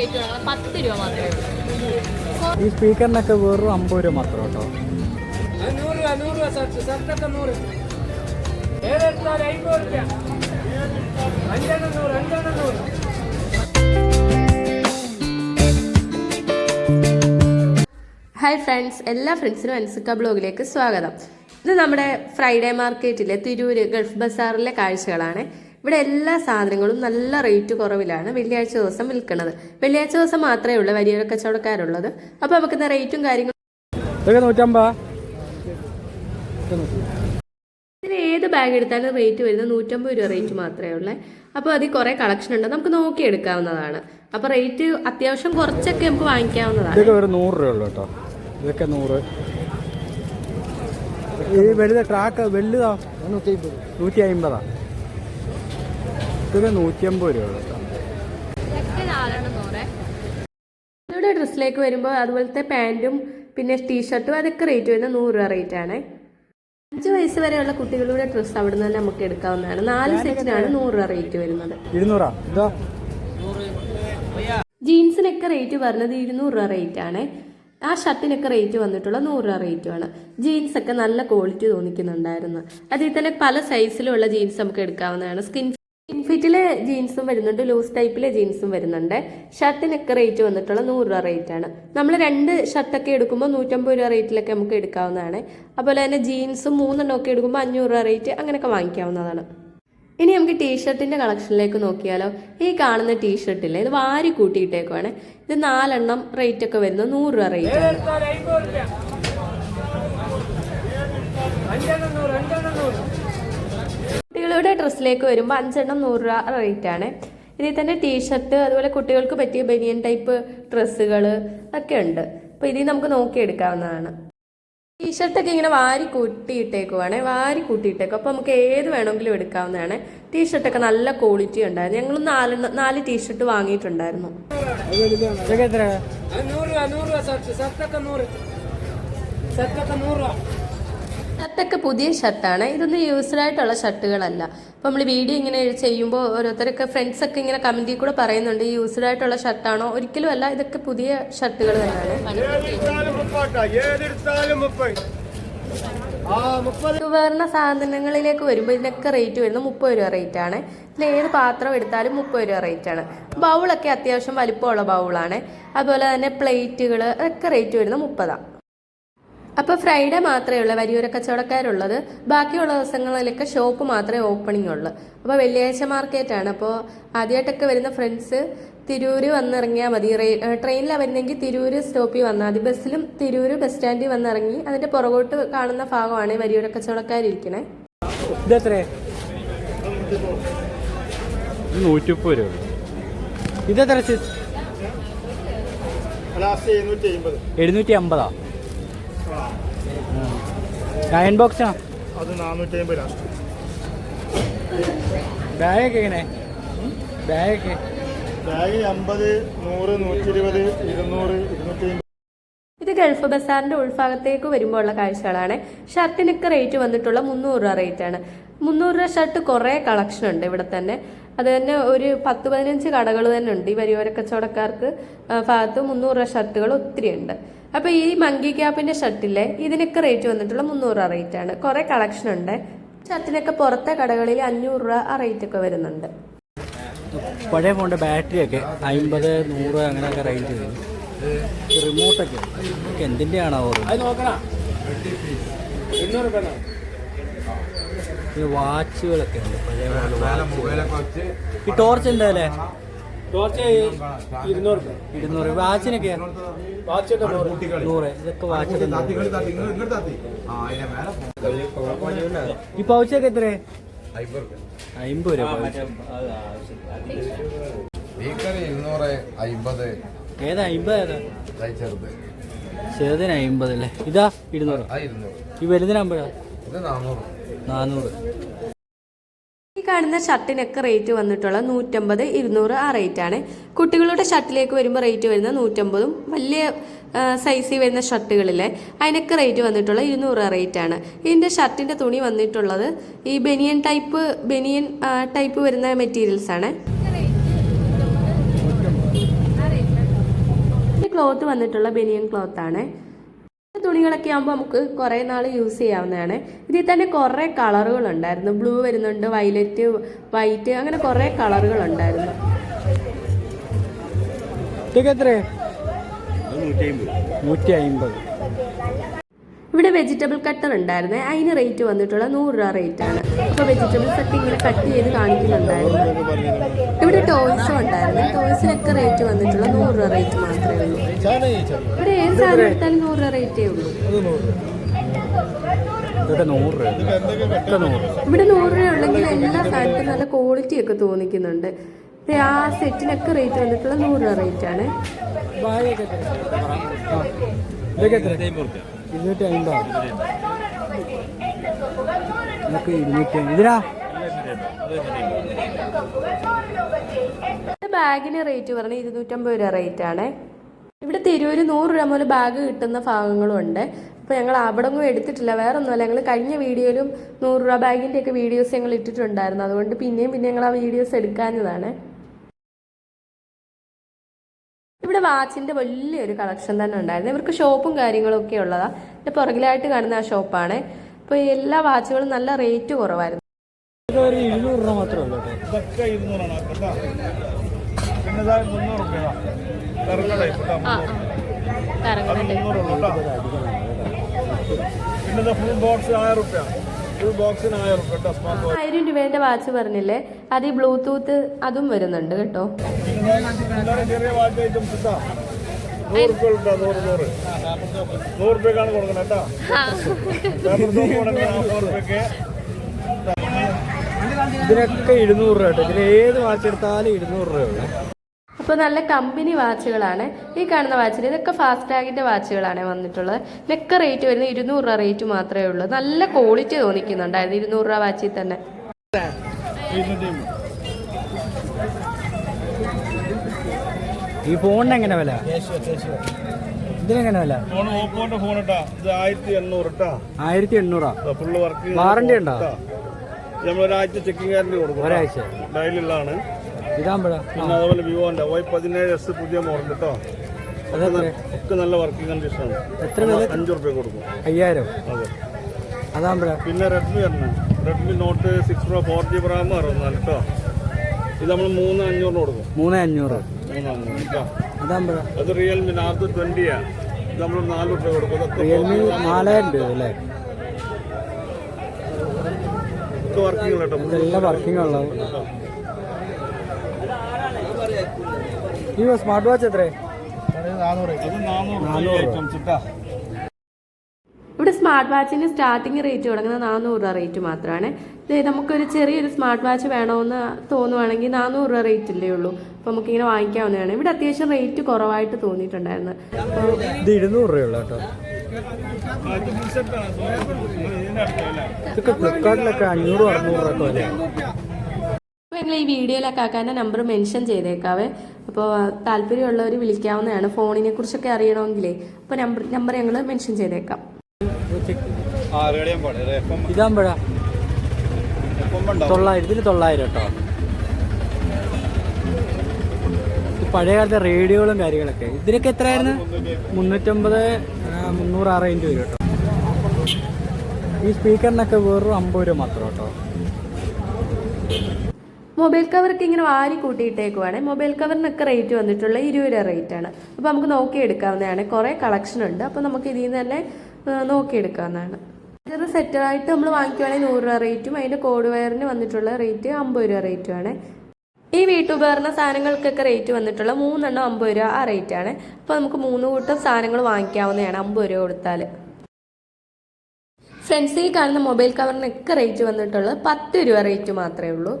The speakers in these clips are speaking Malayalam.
റേറ്റ് രൂപ മാത്രമേ ഉള്ളൂ. ഈ സ്പീക്കറിനൊക്കെ വെറും അമ്പത് രൂപ മാത്രം കേട്ടോ. ഹായ് ഫ്രണ്ട്സ് എല്ലാ ഫ്രണ്ട്സിനും അൻസിക്ക ബ്ലോഗിലേക്ക് സ്വാഗതം. ഇത് നമ്മുടെ ഫ്രൈഡേ മാർക്കറ്റിലെ തിരൂര് ഗൾഫ് ബസാറിലെ കാഴ്ചകളാണ്. ഇവിടെ എല്ലാ സാധനങ്ങളും നല്ല റേറ്റ് കുറവിലാണ് വെള്ളിയാഴ്ച ദിവസം വിൽക്കുന്നത് വെള്ളിയാഴ്ച ദിവസം മാത്രമേ ഉള്ളൂ വലിയ കച്ചവടക്കാരുള്ളത്. അപ്പോൾ നമുക്ക് റേറ്റും കാര്യങ്ങളും നൂറ്റമ്പത്? ഏത് ബാഗ് എടുത്താലും റേറ്റ് വരുന്നത് നൂറ്റമ്പത് രൂപ റേറ്റ് മാത്രമേ ഉള്ളൂ. അപ്പോൾ അതിൽ കുറേ കളക്ഷൻ ഉണ്ട്. നമുക്ക് നോക്കി എടുക്കാവുന്നതാണ്. അപ്പോൾ റേറ്റ് അത്യാവശ്യം കുറച്ചൊക്കെ നമുക്ക് വാങ്ങിക്കാവുന്നതാണ്. ഇതൊക്കെ ഒരു നൂറ് രൂപ ഉള്ളൂ കേട്ടോ. ഇതൊക്കെ നൂറ്. ഈ വലുത് ട്രാക്ക് വലുതാ? നൂറ്റി അമ്പതാ? ഇതൊക്കെ നൂറ്റി അമ്പത് രൂപ ഇവിടെ ഡ്രസ്സിലേക്ക് വരുമ്പോൾ അതുപോലത്തെ പാന്റും പിന്നെ ടീഷർട്ടും അതൊക്കെ റേറ്റ് വരുന്നത് നൂറ് രൂപ റേറ്റ് ആണ്. അഞ്ച് വയസ്സ് വരെയുള്ള കുട്ടികളുടെ ഡ്രസ്സ് അവിടെ നിന്ന് തന്നെ നമുക്ക് എടുക്കാവുന്നതാണ്. നാല് സെറ്റിനാണ് നൂറ് രൂപ റേറ്റ് വരുന്നത്. ജീൻസിനൊക്കെ റേറ്റ് പറഞ്ഞത് ഇരുന്നൂറ് രൂപ റേറ്റ് ആണ്. ആ ഷർട്ടിനൊക്കെ റേറ്റ് വന്നിട്ടുള്ള നൂറ് രൂപ റേറ്റുമാണ് ജീൻസ് ഒക്കെ നല്ല ക്വാളിറ്റി തോന്നിക്കുന്നുണ്ടായിരുന്നു. അതിൽ തന്നെ പല സൈസിലുള്ള ജീൻസ് നമുക്ക് എടുക്കാവുന്നതാണ്. സ്കിൻ സ്കിൻ ഫിറ്റിലെ ജീൻസും വരുന്നുണ്ട് ലൂസ് ടൈപ്പിലെ ജീൻസും വരുന്നുണ്ട്. ഷർട്ടിനൊക്കെ റേറ്റ് വന്നിട്ടുള്ള നൂറ് രൂപ റേറ്റ് ആണ്. നമ്മൾ രണ്ട് ഷർട്ടൊക്കെ എടുക്കുമ്പോൾ നൂറ്റമ്പത് രൂപ റേറ്റിലൊക്കെ നമുക്ക് എടുക്കാവുന്നതാണ്. അതുപോലെ തന്നെ ജീൻസും മൂന്നെണ്ണം ഒക്കെ എടുക്കുമ്പോൾ അഞ്ഞൂറ് രൂപ റേറ്റ് അങ്ങനെയൊക്കെ വാങ്ങിക്കാവുന്നതാണ്. ഇനി നമുക്ക് ടീഷർട്ടിന്റെ കളക്ഷനിലേക്ക് നോക്കിയാലോ. ഈ കാണുന്ന ടീഷർട്ടില്ലേ ഇത് വാരി കൂട്ടിയിട്ടേക്കുവാണ്. ഇത് നാലെണ്ണം റേറ്റ് ഒക്കെ വരുന്നത് നൂറ് രൂപ റേറ്റ് ആണ്. കുട്ടികളുടെ ഡ്രസ്സിലേക്ക് വരുമ്പോൾ അഞ്ചെണ്ണം നൂറ് രൂപ റേറ്റാണ് ഇതിൽ തന്നെ ടീഷർട്ട് അതുപോലെ കുട്ടികൾക്ക് പറ്റിയ ബനിയൻ ടൈപ്പ് ഡ്രസ്സുകൾ ഒക്കെ ഉണ്ട്. അപ്പോൾ ഇതിൽ നമുക്ക് നോക്കിയെടുക്കാവുന്നതാണ്. ടീഷർട്ടൊക്കെ ഇങ്ങനെ വാരി കൂട്ടിയിട്ടേക്കുവാണ്. വാരി കൂട്ടിയിട്ടേക്കും. അപ്പോൾ നമുക്ക് ഏത് വേണമെങ്കിലും എടുക്കാവുന്നതാണ്. ടീഷർട്ടൊക്കെ നല്ല ക്വാളിറ്റി ഉണ്ടായിരുന്നു. ഞങ്ങൾ നാല് നാല് ടീഷർട്ട് വാങ്ങിയിട്ടുണ്ടായിരുന്നു. നൂറ് രൂപ നൂറ് രൂപ സത്തൊക്കെ നൂറ്. സത്തൊക്കെ നൂറ് രൂപ. ഷർട്ടൊക്കെ പുതിയ ഷർട്ടാണ്. ഇതൊന്നും യൂസ്ഡ് ആയിട്ടുള്ള ഷർട്ടുകളല്ല. അപ്പോൾ നമ്മൾ വീഡിയോ ഇങ്ങനെ ചെയ്യുമ്പോൾ ഓരോരുത്തരൊക്കെ ഫ്രണ്ട്സൊക്കെ ഇങ്ങനെ കമന്റിൽ കൂടെ പറയുന്നുണ്ട് ഈ യൂസ്ഡ് ആയിട്ടുള്ള ഷർട്ടാണോ? ഒരിക്കലും അല്ല ഇതൊക്കെ പുതിയ ഷർട്ടുകൾ തന്നെയാണ്. ഉപകരണ സാധനങ്ങളിലേക്ക് വരുമ്പോൾ ഇതിനൊക്കെ റേറ്റ് വരുന്നത് മുപ്പത് രൂപ റേറ്റ് ആണ്. ഇതിൽ ഏത് പാത്രം എടുത്താലും മുപ്പത് രൂപ റേറ്റ് ആണ്. ബൗളൊക്കെ അത്യാവശ്യം വലിപ്പമുള്ള ബൗളാണ്. അതുപോലെ തന്നെ പ്ലേറ്റുകൾ അതൊക്കെ റേറ്റ് വരുന്നത് മുപ്പതാണ് അപ്പോൾ ഫ്രൈഡേ മാത്രമേ ഉള്ളൂ വരിയൂര കച്ചവടക്കാരുള്ളത്. ബാക്കിയുള്ള ദിവസങ്ങളിലൊക്കെ ഷോപ്പ് മാത്രമേ ഓപ്പണിംഗ് ഉള്ളൂ. അപ്പോൾ വെള്ളിയാഴ്ച മാർക്കറ്റാണ് അപ്പോൾ ആദ്യമായിട്ടൊക്കെ വരുന്ന ഫ്രണ്ട്സ് തിരൂര് വന്നിറങ്ങിയാൽ മതി. ട്രെയിനിലാണ് വരുന്നെങ്കിൽ തിരൂര് സ്റ്റോപ്പിൽ വന്നാൽ മതി. ബസ്സിലും തിരൂര് ബസ് സ്റ്റാൻഡിൽ വന്നിറങ്ങി അതിന്റെ പുറകോട്ട് കാണുന്ന ഭാഗമാണ് വരിയൂര കച്ചവടക്കാരിരിക്കണേ. ഇത് എത്രേ നൂറ്റി രൂപ. ഇതെത്ര എഴുന്നൂറ്റി അമ്പതാ? അയൺ ബോക്സാ അത് നാനൂറ്റി അമ്പത് ലാസ്റ്റ് ബാഗൊക്കെ എങ്ങനെ? ബാഗൊക്കെ. ബാഗ് അമ്പത് നൂറ് നൂറ്റി ഇരുപത് ഇരുന്നൂറ് ഇരുന്നൂറ്റി ഇത് ഗൾഫ് ബസാറിന്റെ ഉൾഭാഗത്തേക്ക് വരുമ്പോൾ ഉള്ള കാഴ്ചകളാണ്. ഷർട്ടിനൊക്കെ റേറ്റ് വന്നിട്ടുള്ള മുന്നൂറ് രൂപ റേറ്റ് ആണ്. മുന്നൂറ് രൂപ ഷർട്ട് കുറേ കളക്ഷൻ ഉണ്ട് ഇവിടെ തന്നെ. അത് തന്നെ ഒരു പത്ത് പതിനഞ്ച് കടകൾ തന്നെ ഉണ്ട്. ഈ വരിയോര കച്ചവടക്കാർക്ക് ഭാഗത്ത് മുന്നൂറ് രൂപ ഷർട്ടുകൾ ഒത്തിരി ഉണ്ട്. അപ്പോൾ ഈ മങ്കി ക്യാപ്പിന്റെ ഷർട്ടില്ലേ ഇതിനൊക്കെ റേറ്റ് വന്നിട്ടുള്ള മുന്നൂറ് രൂപ ആണ്. കുറേ കളക്ഷൻ ഉണ്ട്. ഷർട്ടിനൊക്കെ പുറത്തെ കടകളിൽ അഞ്ഞൂറ് രൂപ ആ റേറ്റൊക്കെ വരുന്നുണ്ട്. പഴയ ഫോണിന്റെ ബാറ്ററിയൊക്കെ അമ്പത് നൂറ് അങ്ങനെയൊക്കെ റേറ്റ് വരും. റിമോട്ടൊക്കെ ഒക്കെ എന്തിന്റെയാണോ ഈ വാച്ചുകളൊക്കെ ഉണ്ട് പഴയ ഈ ടോർച്ച് എന്താ അല്ലേ? ഈ ഏതാ ചെറുതിന് അമ്പത് അല്ലേ? ഇതാ ഇരുന്നൂറ്. ഈ വലുതിന് അമ്പതാ? നാനൂറ് നാനൂറ് കാണുന്ന ഷർട്ടിനൊക്കെ റേറ്റ് വന്നിട്ടുള്ള നൂറ്റമ്പത് ഇരുന്നൂറ് ആ റേറ്റ് ആണ്. കുട്ടികളുടെ ഷർട്ടിലേക്ക് വരുമ്പോൾ റേറ്റ് വരുന്നത് നൂറ്റമ്പതും വലിയ സൈസിൽ വരുന്ന ഷർട്ടുകളിലെ അതിനൊക്കെ റേറ്റ് വന്നിട്ടുള്ള ഇരുന്നൂറ് റേറ്റ് ആണ്. ഇതിന്റെ ഷർട്ടിന്റെ തുണി വന്നിട്ടുള്ളത് ഈ ബനിയൻ ടൈപ്പ് ബനിയൻ ടൈപ്പ് വരുന്ന മെറ്റീരിയൽസ് ആണ്. ക്ലോത്ത് വന്നിട്ടുള്ള ബനിയൻ ക്ലോത്ത് ആണ്. തുണികളൊക്കെ ആകുമ്പോൾ നമുക്ക് കുറേ നാൾ യൂസ് ചെയ്യാവുന്നതാണ്. ഇതിൽ തന്നെ കുറേ കളറുകൾ ഉണ്ടായിരുന്നു. ബ്ലൂ വരുന്നുണ്ട് വയലറ്റ് വൈറ്റ് അങ്ങനെ കുറേ കളറുകൾ ഉണ്ടായിരുന്നു. നൂറ്റി അമ്പത് ഇവിടെ വെജിറ്റബിൾ കട്ടർ ഉണ്ടായിരുന്നു. അതിന് റേറ്റ് വന്നിട്ടുള്ള നൂറ് രൂപ റേറ്റ് ആണ്. അപ്പോൾ വെജിറ്റബിൾസ് ഒക്കെ ഇങ്ങനെ കട്ട് ചെയ്ത് കാണിക്കുന്നുണ്ടായിരുന്നു. ഉണ്ടായിരുന്നു റേറ്റ് വന്നിട്ടുള്ള നൂറ് രൂപ റേറ്റ് മാത്രമേ ഉള്ളൂ. ഇവിടെ ഏത് സാധനം എടുത്താലും നൂറ് രൂപ റേറ്റേ ഉള്ളൂ. ഇവിടെ നൂറ് രൂപ. ഇവിടെ നൂറ് രൂപ ഉള്ളെങ്കിൽ എല്ലാ സാധനത്തിനും നല്ല ക്വാളിറ്റി ഒക്കെ തോന്നിക്കുന്നുണ്ട്. ആ സെറ്റിനൊക്കെ റേറ്റ് വന്നിട്ടുള്ള നൂറ് രൂപ റേറ്റ് ആണ്. ഇരുന്നൂറ്റി അമ്പത്. നമുക്ക് ഇരുന്നൂറ്റി ഇതിനാ ബാഗിന് റേറ്റ് പറഞ്ഞ ഇരുന്നൂറ്റമ്പത് രൂപ റേറ്റ് ആണ്. ഇവിടെ തിരൂര് നൂറ് രൂപ മുതൽ ബാഗ് കിട്ടുന്ന ഭാഗങ്ങളും ഉണ്ട്. അപ്പോൾ ഞങ്ങൾ അവിടെ ഒന്നും എടുത്തിട്ടില്ല. വേറെ ഒന്നുമല്ല ഞങ്ങൾ കഴിഞ്ഞ വീഡിയോയിലും നൂറ് രൂപ ബാഗിന്റെ ഒക്കെ വീഡിയോസ് ഞങ്ങൾ ഇട്ടിട്ടുണ്ടായിരുന്നു. അതുകൊണ്ട് പിന്നെയും പിന്നെ ഞങ്ങൾ ആ വീഡിയോസ് എടുക്കാഞ്ഞതാണ്. ഇവിടെ വാച്ചിന്റെ വലിയൊരു കളക്ഷൻ തന്നെ ഉണ്ടായിരുന്നു. ഇവർക്ക് ഷോപ്പും കാര്യങ്ങളും ഒക്കെ ഉള്ളതാ. എന്റെ പുറകിലായിട്ട് കാണുന്ന ആ ഷോപ്പാണ് അപ്പോൾ എല്ലാ വാച്ചുകളും നല്ല റേറ്റ് കുറവായിരുന്നു. രൂപ മുന്നൂറുള്ളൂ കേട്ടോ. ഫുൾ ബോക്സ് ആയിരം രൂപേന്റെ ആയിരം വാച്ച് പറഞ്ഞില്ലേ? അത് ഈ ബ്ലൂടൂത്ത് അതും വരുന്നുണ്ട് കേട്ടോ. നൂറ് റുപ്യക്കാണ് കൊടുക്കണം കേട്ടോ പേപ്പർ സോപ്പ് കൊടുക്കണം നൂറ് റുപ്യക്ക് ഇതിനൊക്കെ ഇരുന്നൂറ് രൂപ കേട്ടോ. ഇതിൽ ഏത് വാച്ച് എടുത്താലും ഇരുന്നൂറ് രൂപ ഉള്ളൂ. അപ്പോൾ നല്ല കമ്പനി വാച്ചുകളാണ്. ഈ കാണുന്ന വാച്ചിൽ ഇതൊക്കെ ഫാസ്റ്റ് ടാഗിന്റെ വാച്ചുകളാണ് വന്നിട്ടുള്ളത്. ഇതൊക്കെ റേറ്റ് വരുന്നത് ഇരുന്നൂറ് രൂപ റേറ്റ് മാത്രമേ ഉള്ളൂ. നല്ല ക്വാളിറ്റി തോന്നിക്കുന്നുണ്ടായിരുന്നു ഇരുന്നൂറ് രൂപ വാച്ചിൽ തന്നെ. ഈ ഫോണിന് എങ്ങനെ വില? ഇതിനെങ്ങനെ വില? ഫോൺ ഓപ്പോന്റെ ഫോൺ ഇത് ആയിരത്തി എണ്ണൂറ് ആയിരത്തി എണ്ണൂറാ? ഫുള്ള് വർക്ക് വാറണ്ടി ഉണ്ടോ? നമ്മൾ ഒരാഴ്ച ചെക്കിംഗ് ഗ്യാരണ്ടി കൊടുക്കും. ഒരാഴ്ച. ഡയലിലാണ്. ഇതാകുമ്പോഴാ? പിന്നെ അതുപോലെ വിവോന്റെ വൈ പതിനേഴ് എസ് പുതിയ മോഡൽ കേട്ടോ ഒക്കെ നല്ല വർക്കിംഗ് കണ്ടീഷനാണ് എത്ര വില അഞ്ചു റുപ്യ കൊടുക്കും. അയ്യായിരം? അതെ. അതാകുമ്പോഴാ? പിന്നെ റെഡ്മി വരണം. Redmi Note six Pro four G പ്രാമ് അറുപത്തിനാല് കേട്ടോ ഇത് നമ്മൾ മൂന്ന് അഞ്ഞൂറിന് കൊടുക്കും. മൂന്ന് അഞ്ഞൂറ്. അതാകുമ്പോഴാ? അത് റിയൽമി നാർത്ത് ട്വന്റിയാണ് ഇത് നമ്മൾ നാല് റുപ്യ കൊടുക്കും. റിയൽമി നാലായിരം രൂപ അല്ലേ? ഒക്കെ വർക്കിംഗ് ഉള്ളത് ഈ സ്മാർട്ട് വാച്ച് എത്രേ ഇവിടെ സ്മാർട്ട് വാച്ചിന് സ്റ്റാർട്ടിംഗ് റേറ്റ് തുടങ്ങുന്നത് നാനൂറ് രൂപ റേറ്റ് മാത്രമാണ്. നമുക്കൊരു ചെറിയൊരു സ്മാർട്ട് വാച്ച് വേണമെന്ന് തോന്നുവാണെങ്കിൽ നാനൂറ് രൂപ റേറ്റ് ഇല്ലേ ഉള്ളൂ. അപ്പോൾ നമുക്കിങ്ങനെ വാങ്ങിക്കാവുന്നതാണ്. ഇവിടെ അത്യാവശ്യം റേറ്റ് കുറവായിട്ട് തോന്നിയിട്ടുണ്ടായിരുന്നു. അപ്പോൾ ഇത് ഇരുന്നൂറ് രൂപയുള്ള കേട്ടോ. ഇതൊക്കെ ഫ്ലിപ്കാർട്ടിലൊക്കെ അഞ്ഞൂറ് അറുന്നൂറ് രൂപ അല്ലേ അപ്പോൾ ഞങ്ങൾ ഈ വീഡിയോയിലൊക്കെ ആക്കാന്റെ നമ്പർ മെൻഷൻ ചെയ്തേക്കാവേ. അപ്പോൾ താല്പര്യമുള്ളവർ വിളിക്കാവുന്നതാണ് ഫോണിനെ കുറിച്ചൊക്കെ അറിയണമെങ്കിലേ. അപ്പോൾ നമ്പർ നമ്പർ ഞങ്ങൾ മെൻഷൻ ചെയ്തേക്കാം. ഇതാകുമ്പോഴാ തൊള്ളായിരം ഇതിന് തൊള്ളായിരം കേട്ടോ. പഴയകാലത്തെ പഴയ റേഡിയോകളും കാര്യങ്ങളൊക്കെ. ഇതിനൊക്കെ എത്രയായിരുന്നു? മുന്നൂറ്റമ്പത് മുന്നൂറ് ആ റേഞ്ച് വരും കേട്ടോ. ഈ സ്പീക്കറിനൊക്കെ വെറും അമ്പത് രൂപ മാത്രം കേട്ടോ. മൊബൈൽ കവർക്ക് ഇങ്ങനെ വാരി കൂട്ടിയിട്ടേക്കുവാണ്. മൊബൈൽ കവറിനൊക്കെ റേറ്റ് വന്നിട്ടുള്ള ഇരുപത് രൂപ റേറ്റ് ആണ്. അപ്പോൾ നമുക്ക് നോക്കി നോക്കിയെടുക്കാവുന്നതാണ്. കുറേ കളക്ഷൻ ഉണ്ട്. അപ്പോൾ നമുക്ക് ഇതിൽ നിന്ന് തന്നെ നോക്കി എടുക്കാവുന്നതാണ് ഇത് സെറ്റായിട്ട് നമ്മൾ വാങ്ങിക്കുവാണെങ്കിൽ നൂറ് രൂപ റേറ്റും അതിന്റെ കോഡ് വയറിന് വന്നിട്ടുള്ള റേറ്റ് അമ്പത് രൂപ റേറ്റുമാണ് ഈ വീട്ടുപകരണ സാധനങ്ങൾക്കൊക്കെ റേറ്റ് വന്നിട്ടുള്ള മൂന്നെണ്ണം അമ്പത് രൂപ ആ റേറ്റാണ് ആണ്. അപ്പോൾ നമുക്ക് മൂന്ന് കൂട്ടം സാധനങ്ങൾ വാങ്ങിക്കാവുന്നതാണ് അമ്പത് രൂപ കൊടുത്താൽ ഫ്രണ്ട്സ് ഈ കാണുന്ന മൊബൈൽ കവറിനൊക്കെ റേറ്റ് വന്നിട്ടുള്ളത് പത്ത് രൂപ റേറ്റ് മാത്രമേ ഉള്ളൂ.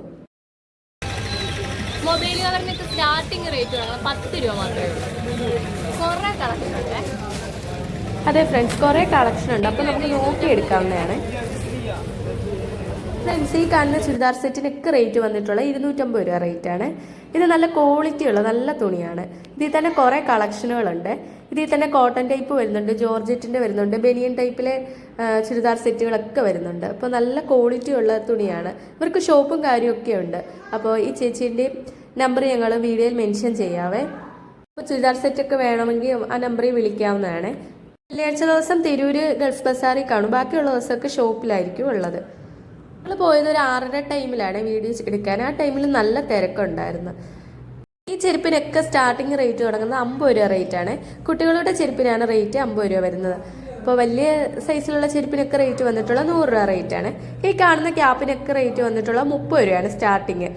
മൊബൈൽ കവറിനൊക്കെ സ്റ്റാർട്ടിങ് റേറ്റ് പത്ത് രൂപ മാത്രമേ ഉള്ളൂ. കുറേ കളക്ഷൻ ഉണ്ടേ. അതെ ഫ്രണ്ട്സ് കുറേ കളക്ഷൻ ഉണ്ട്. അപ്പോൾ നമുക്ക് നോക്കിയെടുക്കാവുന്നതാണ്. ഫ്രണ്ട്സ് ഈ കാണുന്ന ചുരിദാർ സെറ്റിനൊക്കെ റേറ്റ് വന്നിട്ടുള്ള ഇരുന്നൂറ്റമ്പത് രൂപ റേറ്റാണ് ഇത് നല്ല ക്വാളിറ്റി ഉള്ള നല്ല തുണിയാണ്. ഇതിൽ തന്നെ കുറേ കളക്ഷനുകളുണ്ട് ഇതിൽ തന്നെ കോട്ടൺ ടൈപ്പ് വരുന്നുണ്ട് ജോർജറ്റിന്റെ വരുന്നുണ്ട് ബനിയൻ ടൈപ്പിലെ ചുരിദാർ സെറ്റുകളൊക്കെ വരുന്നുണ്ട്. അപ്പോൾ നല്ല ക്വാളിറ്റി ഉള്ള തുണിയാണ്. ഇവർക്ക് ഷോപ്പും കാര്യമൊക്കെ ഉണ്ട്. അപ്പോൾ ഈ ചേച്ചീന്റെയും നമ്പർ ഞങ്ങൾ വീഡിയോയിൽ മെൻഷൻ ചെയ്യാവേ. അപ്പോൾ ചുരിദാർ സെറ്റൊക്കെ വേണമെങ്കിൽ ആ നമ്പറിൽ വിളിക്കാവുന്നതാണ്. വെള്ളിയാഴ്ച ദിവസം തിരൂര് ഗൾഫ് ബസാറിൽ കാണും. ബാക്കിയുള്ള ദിവസമൊക്കെ ഷോപ്പിലായിരിക്കും ഉള്ളത്. നമ്മൾ പോയത് ഒരു ആറര ടൈമിലാണ് വീഡിയോസ് എടുക്കാൻ. ആ ടൈമിൽ നല്ല തിരക്കുണ്ടായിരുന്നു. ഈ ചെരുപ്പിനൊക്കെ സ്റ്റാർട്ടിങ് റേറ്റ് തുടങ്ങുന്നത് അമ്പത് രൂപ റേറ്റ് ആണ്. കുട്ടികളുടെ ചെരുപ്പിനാണ് റേറ്റ് അമ്പത് രൂപ വരുന്നത്. ഇപ്പോൾ വലിയ സൈസിലുള്ള ചെരുപ്പിനൊക്കെ റേറ്റ് വന്നിട്ടുള്ള നൂറ് രൂപ റേറ്റ് ആണ്. ഈ കാണുന്ന ക്യാപ്പിനൊക്കെ റേറ്റ് വന്നിട്ടുള്ള മുപ്പത് രൂപയാണ് സ്റ്റാർട്ടിങ്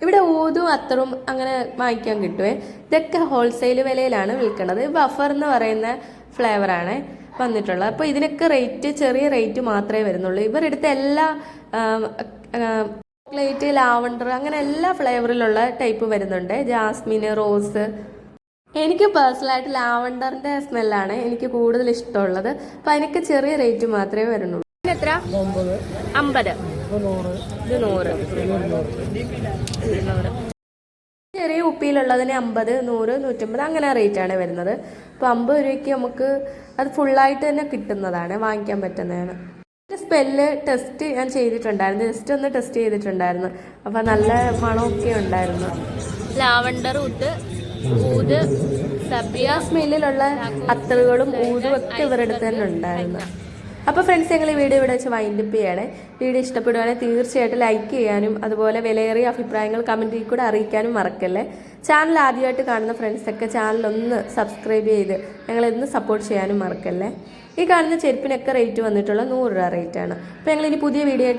ഇവിടെ ഊതും അത്തറും അങ്ങനെ വാങ്ങിക്കാൻ കിട്ടുവേ. ഇതൊക്കെ ഹോൾസെയിൽ വിലയിലാണ് വിൽക്കുന്നത് ബഫർ എന്ന് പറയുന്ന ഫ്ലേവറാണ് വന്നിട്ടുള്ളത്. അപ്പോൾ ഇതിനൊക്കെ റേറ്റ് ചെറിയ റേറ്റ് മാത്രമേ വരുന്നുള്ളൂ. ഇവരെടുത്ത എല്ലാ ചോക്ലേറ്റ് ലാവണ്ടർ അങ്ങനെ എല്ലാ ഫ്ലേവറിലുള്ള ടൈപ്പ് വരുന്നുണ്ട്. ജാസ്മിൻ റോസ് എനിക്ക് പേഴ്സണലായിട്ട് ലാവണ്ടറിന്റെ സ്മെല്ലാണ് എനിക്ക് കൂടുതൽ ഇഷ്ടമുള്ളത്. അപ്പൊ അതിനൊക്കെ ചെറിയ റേറ്റ് മാത്രമേ വരുന്നുള്ളൂ. എത്ര? അമ്പത്. ഇത് നൂറ്. ചെറിയ കുപ്പിയിലുള്ളതിന് അമ്പത് നൂറ് നൂറ്റമ്പത് അങ്ങനെ റേറ്റാണ് വരുന്നത്. അപ്പോൾ അമ്പത് രൂപയ്ക്ക് നമുക്ക് അത് ഫുള്ളായിട്ട് തന്നെ കിട്ടുന്നതാണ് വാങ്ങിക്കാൻ പറ്റുന്നതാണ്. സ്പെല്ല് ടെസ്റ്റ് ഞാൻ ചെയ്തിട്ടുണ്ടായിരുന്നു ജസ്റ്റ് ഒന്ന് ടെസ്റ്റ് ചെയ്തിട്ടുണ്ടായിരുന്നു. അപ്പോൾ നല്ല മണമൊക്കെ ഉണ്ടായിരുന്നു. ലാവണ്ടർ ഊട്ട് ഊത് സബിയാസ് ആ സ്മെല്ലിലുള്ള അത്തറുകളും ഊതും ഒക്കെ ഇവരുടെ അടുത്ത് തന്നെ ഉണ്ടായിരുന്നു. അപ്പോൾ ഫ്രണ്ട്സ് ഞങ്ങൾ ഈ വീഡിയോ ഇവിടെ വെച്ച് വൈൻഡ് അപ്പ് ചെയ്യണേ. വീഡിയോ ഇഷ്ടപ്പെടുവാണെങ്കിൽ തീർച്ചയായിട്ടും ലൈക്ക് ചെയ്യാനും അതുപോലെ വിലയേറിയ അഭിപ്രായങ്ങൾ കമന്റിൽ കൂടെ അറിയിക്കാനും മറക്കല്ലേ. ചാനൽ ആദ്യമായിട്ട് കാണുന്ന ഫ്രണ്ട്സൊക്കെ ചാനലൊന്ന് സബ്സ്ക്രൈബ് ചെയ്ത് ഞങ്ങളിന്ന് സപ്പോർട്ട് ചെയ്യാനും മറക്കല്ലേ. ഈ കാണുന്ന ചെരുപ്പിനൊക്കെ റേറ്റ് വന്നിട്ടുള്ള നൂറ് രൂപ റേറ്റാണ് അപ്പോൾ ഞങ്ങൾ ഇനി പുതിയ വീഡിയോ ആയിട്ട്